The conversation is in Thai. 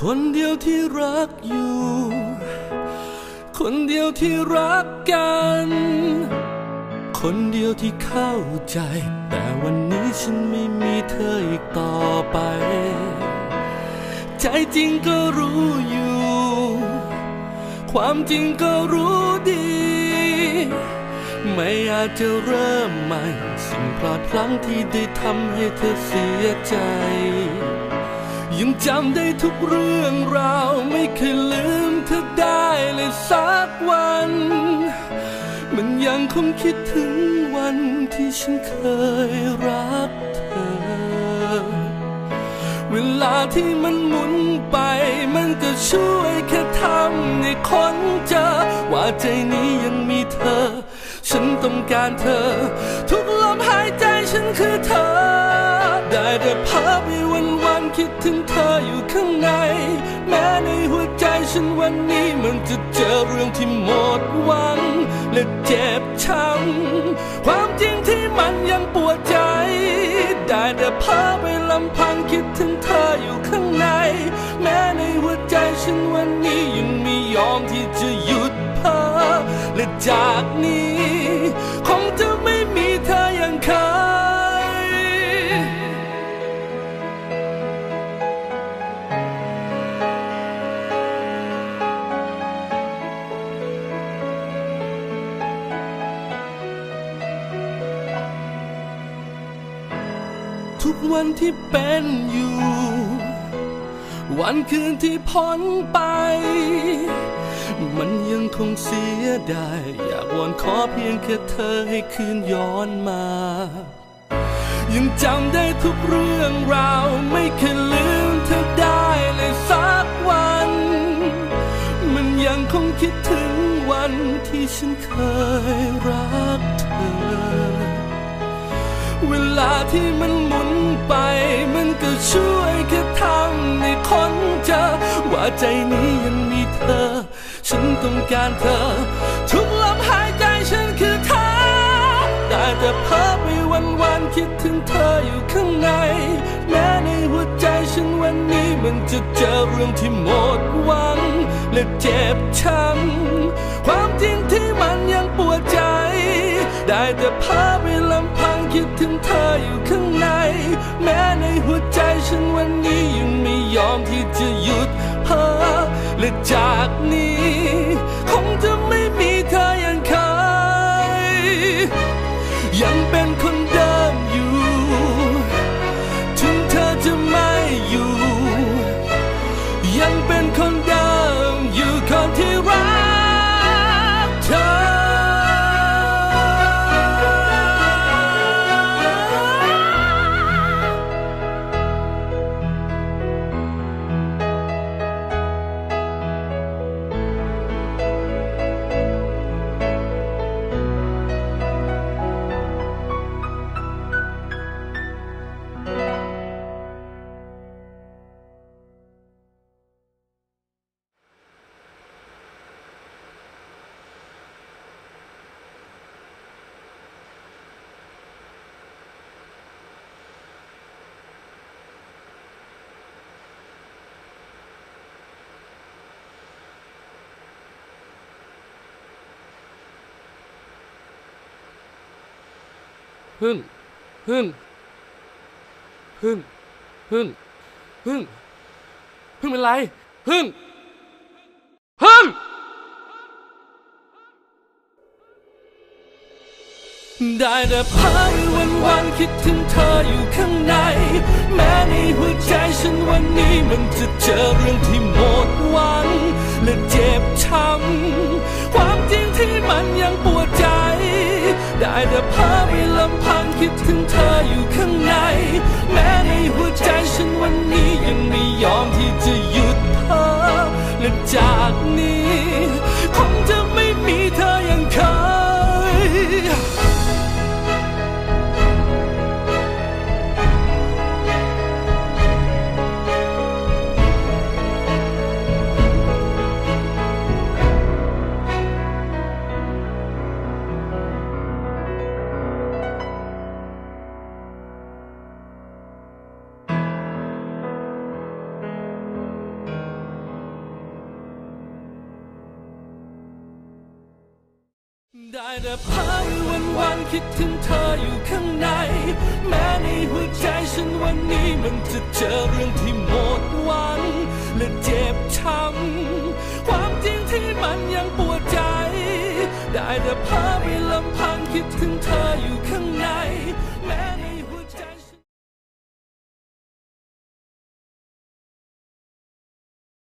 คนเดียวที่รักอยู่ คนเดียวที่รักกัน คนเดียวที่เข้าใจ แต่วันนี้ฉันไม่มีเธออีกต่อไป ใจจริงก็รู้อยู่ ความจริงก็รู้ดี ไม่อาจจะเริ่มใหม่ สิ่งพลาดพลั้งที่ได้ทำให้เธอเสียใจ ยังจำได้ทุกเรื่องราวไม่เคยลืมเธอได้เลยสักวัน มันยังคงคิดถึงวันที่ฉันเคยรักเธอ เวลาที่มันหมุนไปมันก็ช่วยแค่ทำให้คนเจอ ว่าใจนี้ยังมีเธอ ฉันต้องการเธอ ทุกลมหายใจฉันคือเธอ ข้างใน แม้ในหัวใจฉันวันนี้มันจะเจอเรื่องที่หมดหวัง และเจ็บช้ำความจริงที่มันยังปวดใจ ได้แต่เพ้อไปลำพังคิดถึงเธออยู่ข้างใน แม้ในหัวใจฉันวันนี้ยังไม่ยอมที่จะหยุดเพ้อและจากนี้ ทุกวันที่เป็นอยู่ วันคืนที่พ้นไป มันยังคงเสียดายอยากวอนขอเพียงแค่เธอให้คืนย้อนมา ยังจำได้ทุกเรื่องราวไม่เคยลืมเธอได้เลยสักวัน มันยังคงคิดถึงวันที่ฉันเคยรักาที่มันหมุนไป มันก็ช่วยแค่ทำให้คนเจอ ว่าใจนี้ยังมีเธอ ฉันต้องการเธอ ทุกลมหายใจฉันคือเธอได้แต่เพ้อไปวันวันๆคิดถึงเธออยู่ข้างใน แม้ในหัวใจฉันวันนี้มันจะเจอเรื่องที่หมดหวัง และเจ็บช้ำความจริงที่มันยังปวดใจ ได้แต่เพ้อ ออยู่ข้างใน แม้ในหัวใจฉันวันนี้ยังไม่ยอมที่จะหยุดเพ้อและจากนี้ คงจะไม่มีเธออย่างเคยยังเป็นคนเดิมอยู่ ถึงเธอจะมา พึ่งพึ่งพึ่งพึ่งพึ่งพึ่งเป็นไรพึ่งพึ่งได้แต่พายวันวันคิดถึงเธออยู่ข้างใน แม้ในหัวใจฉันวันนี้มันจะเจอเรื่องที่หมดหวัง และเจ็บช้ำความจริงที่มันยังปวดใจ ได้แต่พาไปลำพังคิดถึงเธออยู่ข้างใน แม้ในหัวใจฉันวันนี้ยังไม่ยอมที่จะหยุดเธอและจากนี้ ได้แต่ภาพวันวันคิดถึงเธออยู่ข้างใน แม้ในหัวใจฉันวันนี้มันจะเจอเรื่องที่หมดหวัง และเจ็บช้ำความจริงที่มันยังปวดใจ ได้แต่ภาพไปลำพังคิดถึงเธออยู่ข้างใน แม้ใน